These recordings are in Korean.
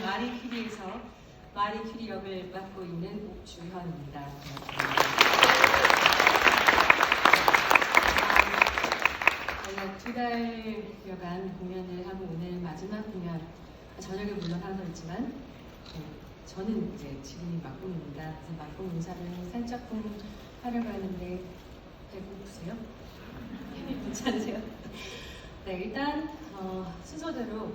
마리퀴리에서 마리퀴리 역을 맡고 있는 옥주현입니다. 저희가 두 달여간 공연을 하고 오늘 마지막 공연, 저녁에 물론 하고 있지만 네, 저는 이제 지금이 막공입니다. 그래서 막공 인사를 살짝 좀 하려고 하는데 배고프세요? 괜찮으세요? 네, 일단 어, 순서대로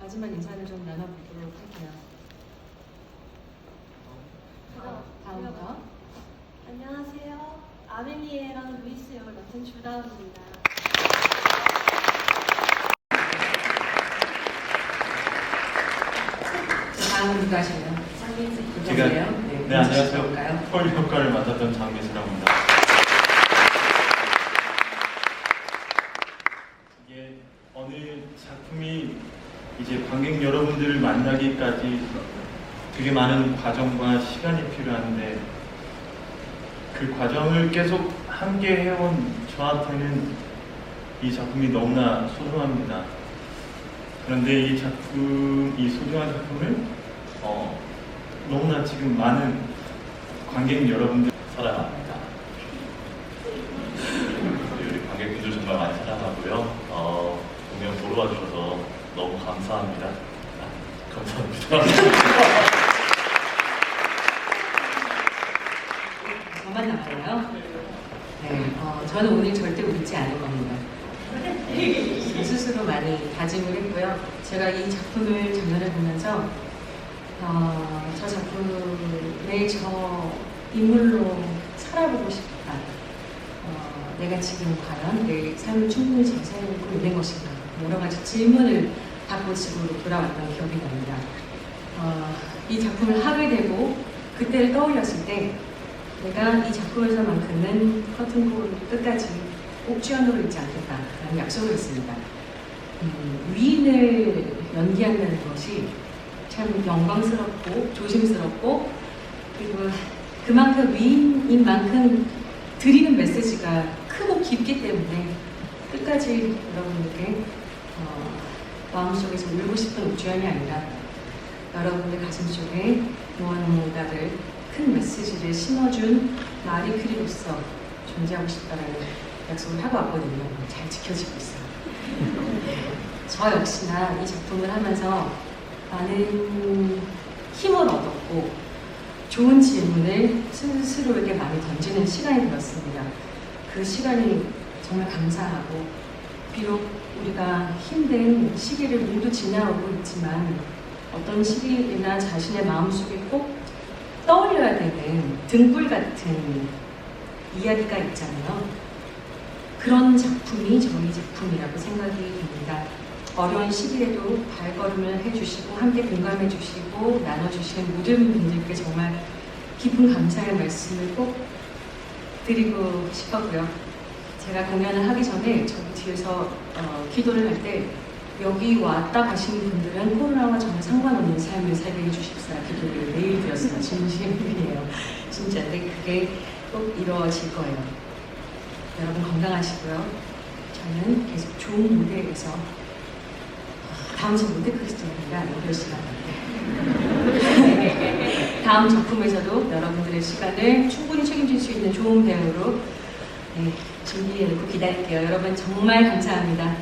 마지막 인사를 좀 나눠보도록 할게요. 어, 다음부터 안녕하세요. 아메니에랑 루이스 역을 맡은 주다운입니다. 자, 하시나요? 장민수 제가 부장이에요. 네 안녕하세요. 펄 효과를 맡았던 장미수라고 합니다. 이게 어느 작품이 이제 관객 여러분들을 만나기까지 되게 많은 과정과 시간이 필요한데 그 과정을 계속 함께 해온 저한테는 이 작품이 너무나 소중합니다. 그런데 이 작품, 이 소중한 작품을 어, 너무나 지금 많은 관객 여러분들 사랑합니다. 우리 관객분들 정말 많이 사랑하고요. 어, 공연 보러 와주셔서 너무 감사합니다. 아, 감사합니다. 저만 나가요? 네, 어, 저는 오늘 절대 웃지 않을 겁니다. 스스로 많이 다짐을 했고요. 제가 이 작품을 작년에 보면서 어, 저 작품을 저 인물로 살아보고 싶다. 어, 내가 지금 과연 내 삶을 충분히 잘 살고 있는 것인가. 여러 가지 질문을 받고 집으로 돌아왔던 기억이 납니다. 어, 이 작품을 하게 되고 그때를 떠올렸을 때 내가 이 작품에서만큼은 커튼콜 끝까지 꼭 주연으로 있지 않겠다라는 약속을 했습니다. 음, 위인을 연기한다는 것이 참 영광스럽고 조심스럽고 그리고 그만큼 위인인 만큼 드리는 메시지가 크고 깊기 때문에 끝까지 여러분들께 어, 마음속에서 울고 싶은 옥주현이 아니라 여러분들 가슴속에 무언가를 큰 메시지를 심어준 마리 크리로서 존재하고 싶다라는 약속을 하고 왔거든요. 잘 지켜지고 있어요. 저 역시나 이 작품을 하면서 많은 힘을 얻었고 좋은 질문을 스스로에게 많이 던지는 시간이 되었습니다. 그 시간이 정말 감사하고 비록 우리가 힘든 시기를 모두 지나오고 있지만 어떤 시기나 자신의 마음속에 꼭 떠올려야 되는 등불 같은 이야기가 있잖아요. 그런 작품이 저희 작품이라고 생각이 됩니다. 어려운 시기에도 발걸음을 해주시고 함께 공감해 주시고 나눠주시는 모든 분들께 정말 깊은 감사의 말씀을 꼭 드리고 싶었고요. 제가 공연을 하기 전에 저기 뒤에서 어, 기도를 할 때 여기 왔다 가신 분들은 코로나와 전혀 상관없는 삶을 살게 해주십사 기도를 매일 드렸어요. 진심이에요. 진짜. 근데 그게 꼭 이루어질 거예요. 여러분 건강하시고요. 저는 계속 좋은 무대에서 다음 주 무대 크리스토입니다. 목요 시간. 다음 작품에서도 여러분들의 시간을 충분히 책임질 수 있는 좋은 배우로 네, 준비해놓고 기다릴게요. 여러분 정말 감사합니다.